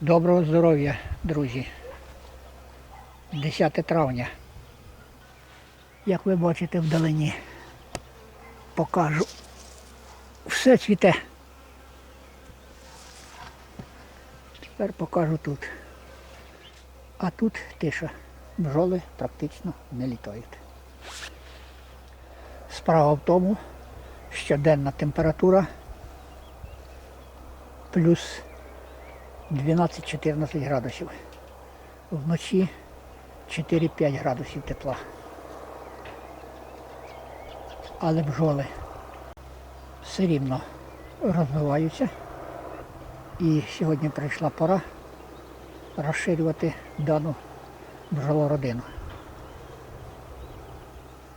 Доброго здоров'я, друзі. 10 травня. Як ви бачите вдалині, покажу. Все цвіте. Тепер покажу тут. А тут тиша. Бджоли практично не літають. Справа в тому, що денна температура плюс 12-14 градусів. Вночі 4-5 градусів тепла. Але бджоли все рівно розвиваються. І сьогодні прийшла пора розширювати дану бджолородину.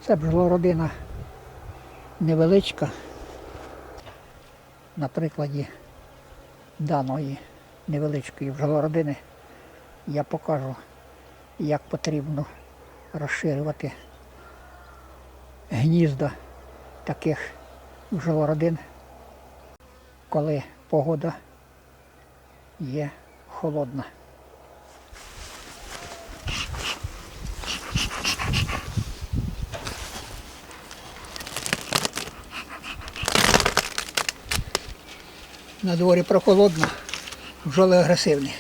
Це бджолородина невеличка. На прикладі даної невеличкої бджолородини я покажу, як потрібно розширювати гнізда таких бджолородин, коли погода є холодна. На дворі прохолодно, бджоли агресивні.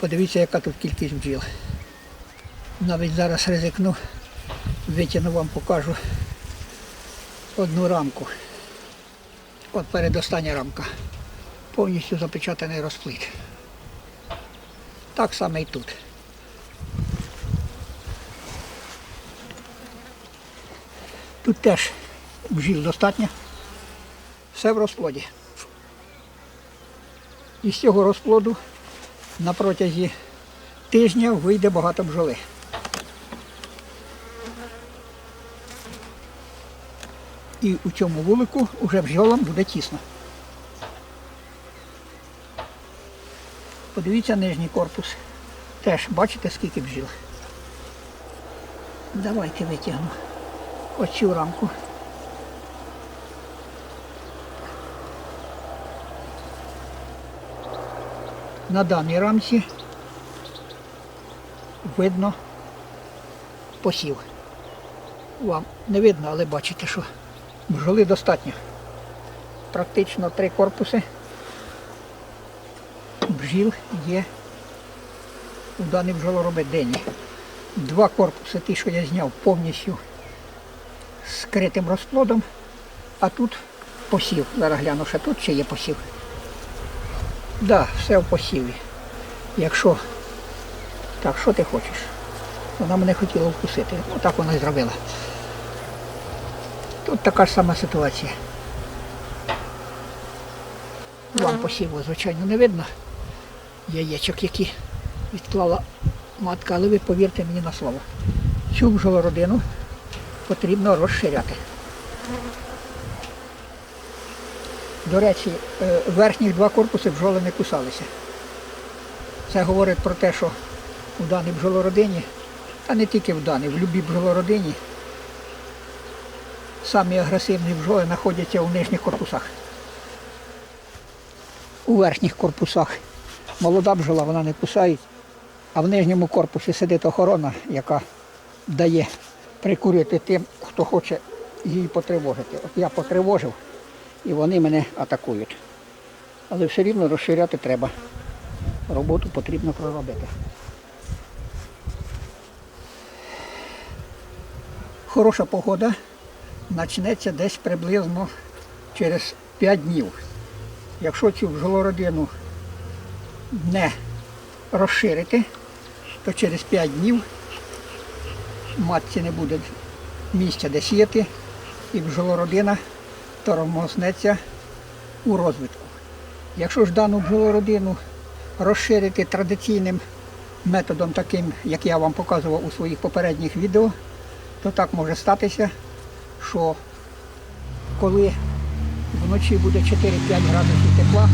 Подивіться, яка тут кількість бджіл. Навіть зараз ризикну, витягну вам покажу одну рамку. От передостання рамка. Повністю запечатаний розплід. Так само і тут. Тут теж бджіл достатньо. Все в розплоді. І з цього розплоду на протязі тижня вийде багато бджоли. І у цьому вулику вже бджолам буде тісно. Подивіться нижній корпус. Теж бачите, скільки бджіл. Давайте витягну оцю рамку. На даній рамці видно посів. Вам не видно, але бачите, що бджоли достатньо. Практично три корпуси бджіл є у даній бджолоробидині. Два корпуси, ті, що я зняв, повністю скритим розплодом, а тут посів. Зараз гляну, що тут ще є посів. Так, да, все в посіві. Якщо так, що ти хочеш? Вона мене хотіла вкусити. Отак вона і зробила. Тут така ж сама ситуація. Вам посіву, звичайно, не видно яєчок, які відклала матка, але ви повірте мені на слово. Цю бджолородину потрібно розширяти. До речі, е, верхніх два корпуси бджоли не кусалися. Це говорить про те, що у даній бджолородині, а не тільки в даній, в будь-якій бджолородині, самі агресивні бджоли знаходяться у нижніх корпусах. У верхніх корпусах молода бджола, вона не кусає, а в нижньому корпусі сидить охорона, яка дає прикурити тим, хто хоче її потривожити. От я потривожив і вони мене атакують. Але все рівно розширяти треба. Роботу потрібно проробити. Хороша погода почнеться десь приблизно через 5 днів. Якщо цю бджолородину не розширити, то через 5 днів матці не буде місця де сіяти і бджолородина тормознеться у розвитку. Якщо ж дану бджолородину розширити традиційним методом, таким, як я вам показував у своїх попередніх відео, то так може статися, що коли вночі буде 4-5 градусів тепла,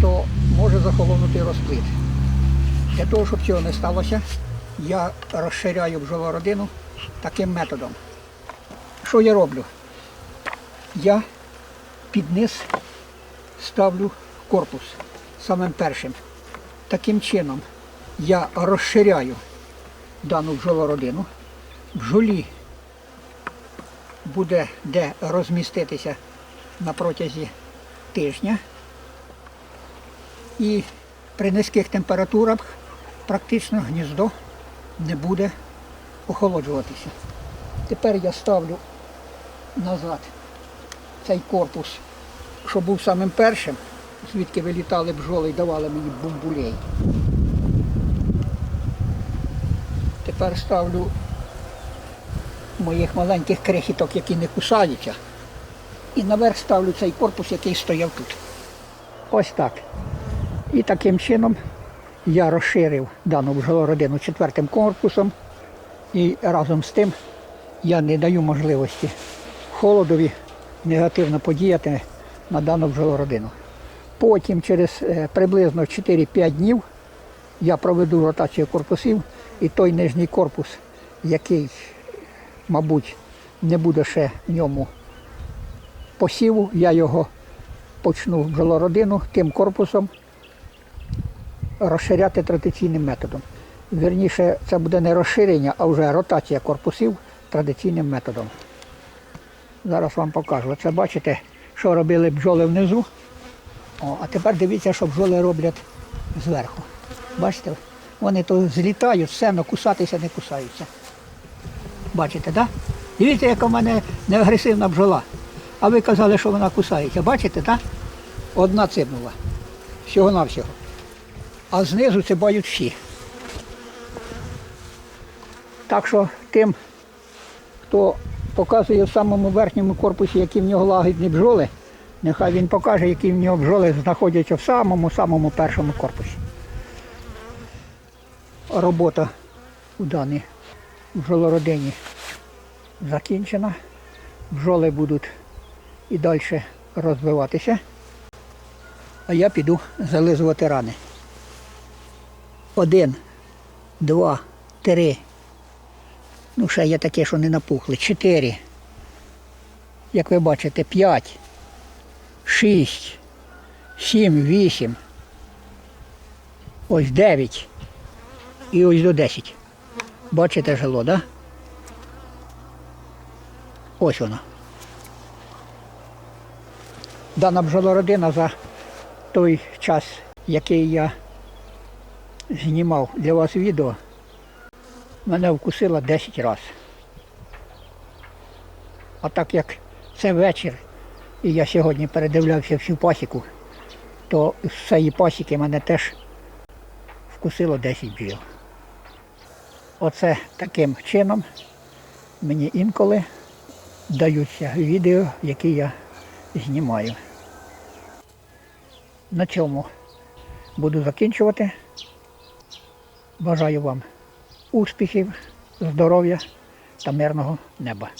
то може захолонути розплід. Для того, щоб цього не сталося, я розширяю бджолородину таким методом. Що я роблю? Я під низ ставлю корпус самим першим. Таким чином я розширяю дану бджолородину. Бджолі буде де розміститися на протязі тижня. І при низьких температурах практично гніздо не буде охолоджуватися. Тепер я ставлю назад цей корпус, що був самим першим, звідки вилітали бджоли і давали мені бомбулей. Тепер ставлю моїх маленьких крихіток, які не кусаються. І наверх ставлю цей корпус, який стояв тут. Ось так. І таким чином я розширив дану бджолородину четвертим корпусом. І разом з тим я не даю можливості холодові негативно подіяти на дану бджолородину. Потім через е, приблизно 4-5 днів я проведу ротацію корпусів і той нижній корпус, який, мабуть, не буде ще в ньому посіву, я його почну бджолородину тим корпусом розширяти традиційним методом. Вірніше, це буде не розширення, а вже ротація корпусів традиційним методом. Зараз вам покажу. Це бачите, що робили бджоли внизу. О, а тепер дивіться, що бджоли роблять зверху. Бачите? Вони то злітають, все, але кусатися не кусаються. Бачите, так? Да? Дивіться, яка в мене неагресивна бджола. А ви казали, що вона кусається. Бачите, так? Одна цибнула. Всього-навсього. А знизу цибають всі. Так що тим, хто показує в самому верхньому корпусі, які в нього лагідні бджоли, нехай він покаже, які в нього бджоли знаходяться в самому-самому першому корпусі. Робота у даній бджолородині закінчена. Бджоли будуть і далі розвиватися. А я піду зализувати рани. Один, два, три. Ну, ще є таке, що не напухли. Чотири. Як ви бачите, п'ять, шість, сім, вісім. Ось дев'ять. І ось до десять. Бачите жило, так? Да? Ось воно. Дана бджолородина за той час, який я знімав для вас відео, мене вкусила 10 разів. А так як це вечір, і я сьогодні передивлявся всю пасіку, то з цієї пасіки мене теж вкусило 10 бджіл. Оце таким чином мені інколи даються відео, які я знімаю. На цьому буду закінчувати. Бажаю вам успіхів, здоров'я та мирного неба.